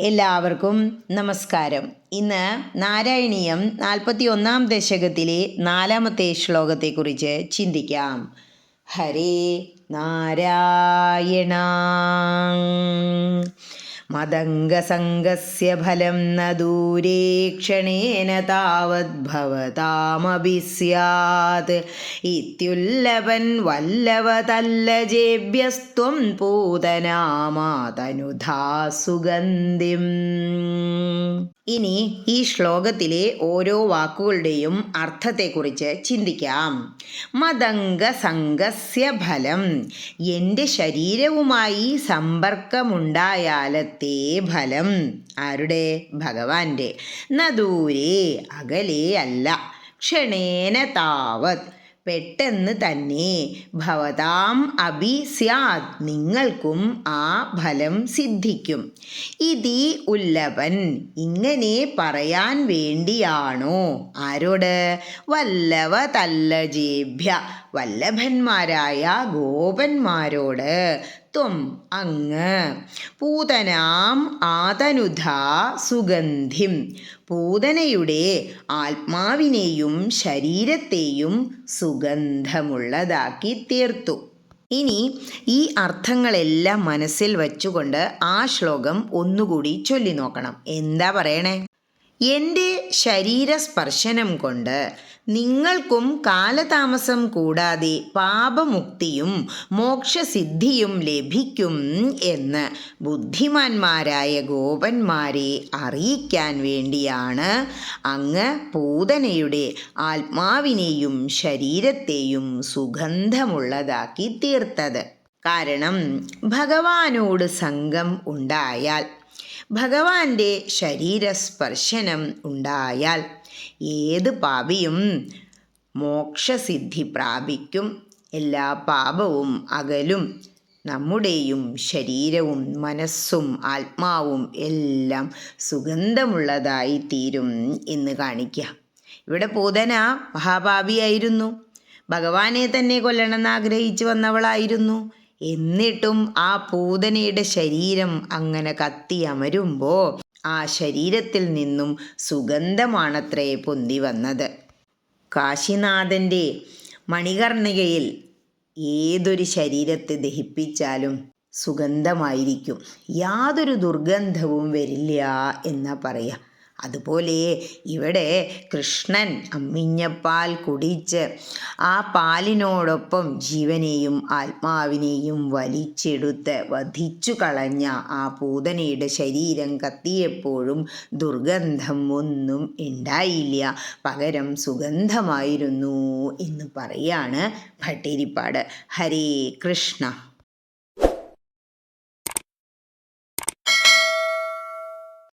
എല്ലാവർക്കും നമസ്കാരം. ഇന്ന് നാരായണീയം നാൽപ്പത്തി ഒന്നാം ദശകത്തിലെ നാലാമത്തെ ശ്ലോകത്തെക്കുറിച്ച് ചിന്തിക്കാം. ഹരേ നാരായണ. മദംഗസംഗസ്യ ഫലം ന ദൂരേ ക്ഷണേന താവദ്ഭവതാമപി സ്യാത്. ഇത്യുല്ലവൻ വല്ലവതല്ലജേഭ്യസ്ത്വം പൂതനാമാതനുധാ സുഗന്ധിം. ഇനി ഈ ശ്ലോകത്തിലെ ഓരോ വാക്കുകളുടെയും അർത്ഥത്തെക്കുറിച്ച് ചിന്തിക്കാം. മദംഗ സംഘസ്യ ഫലം. എന്റെ ശരീരവുമായി സമ്പർക്കമുണ്ടായാലത്തെ ഫലം. ആരുടെ? ഭഗവാന്റെ. നദൂരെ അകലെ അല്ല. ക്ഷണേന താവത്. പെട്ടെന്ന് തന്നെ ഭവതാം അഭി സ്യാത് നിങ്ങൾക്കും ആ ഫലം സിദ്ധിക്കും. ഇതി ഉല്ലവൻ ഇങ്ങനെ പറയാൻ വേണ്ടിയാണോ? ആരോട്? വല്ലവ തല്ലജേഭ്യ വല്ലഭന്മാരായ ഗോപന്മാരോട് ത്വം അങ്ങ്. പൂതനാം ആതനുധ സുഗന്ധിം. പൂതനയുടെ ആത്മാവിനെയും ശരീരത്തെയും സുഗന്ധമുള്ളതാക്കി തീർത്തു ഇനി ഈ അർത്ഥങ്ങളെല്ലാം മനസ്സിൽ വച്ചുകൊണ്ട് ആ ശ്ലോകം ഒന്നുകൂടി ചൊല്ലി നോക്കണം എന്താ പറയണേ? എന്റെ ശരീരസ്പർശനം കൊണ്ട് നിങ്ങൾക്കും കാലതാമസം കൂടാതെ പാപമുക്തിയും മോക്ഷസിദ്ധിയും ലഭിക്കും എന്ന് ബുദ്ധിമാന്മാരായ ഗോപന്മാരെ അറിയിക്കാൻ വേണ്ടിയാണ് അങ്ങ് പൂതനയുടെ ആത്മാവിനെയും ശരീരത്തെയും സുഗന്ധമുള്ളതാക്കി തീർത്തത്. കാരണം ഭഗവാനോട് സംഘം ഉണ്ടായാൽ ഭഗവാന്റെ ശരീരസ്പർശനം ഉണ്ടായാൽ ഏത് പാപിയും മോക്ഷസിദ്ധി പ്രാപിക്കും. എല്ലാ പാപവും അകലും. നമ്മുടെയും ശരീരവും മനസ്സും ആത്മാവും എല്ലാം സുഗന്ധമുള്ളതായി തീരും എന്ന് കാണിക്കുക ഇവിടെ പൂതന മഹാഭാവിയായിരുന്നു ഭഗവാനെ തന്നെ കൊല്ലണമെന്ന് ആഗ്രഹിച്ചു വന്നവളായിരുന്നു. എന്നിട്ടും ആ പൂതനയുടെ ശരീരം അങ്ങനെ കത്തി അമരുമ്പോൾ ആ ശരീരത്തിൽ നിന്നും സുഗന്ധമാണത്രേ പൊന്തി വന്നത്. കാശിനാഥന്റെ മണികർണികയിൽ ഏതൊരു ശരീരത്തെ ദഹിപ്പിച്ചാലും സുഗന്ധമായിരിക്കും. യാതൊരു ദുർഗന്ധവും വരില്ല എന്നാ പറയുക അതുപോലെ ഇവിടെ കൃഷ്ണൻ അമ്മിഞ്ഞപ്പാൽ കുടിച്ച് ആ പാലിനോടൊപ്പം ജീവനെയും ആത്മാവിനെയും വലിച്ചെടുത്ത് വധിച്ചു കളഞ്ഞ ആ പൂതനയുടെ ശരീരം കത്തിയപ്പോഴും ദുർഗന്ധം ഒന്നും ഉണ്ടായില്ല. പകരം സുഗന്ധമായിരുന്നു എന്ന് പറയാണ് ഭട്ടേരിപ്പാട്. ഹരേ കൃഷ്ണ.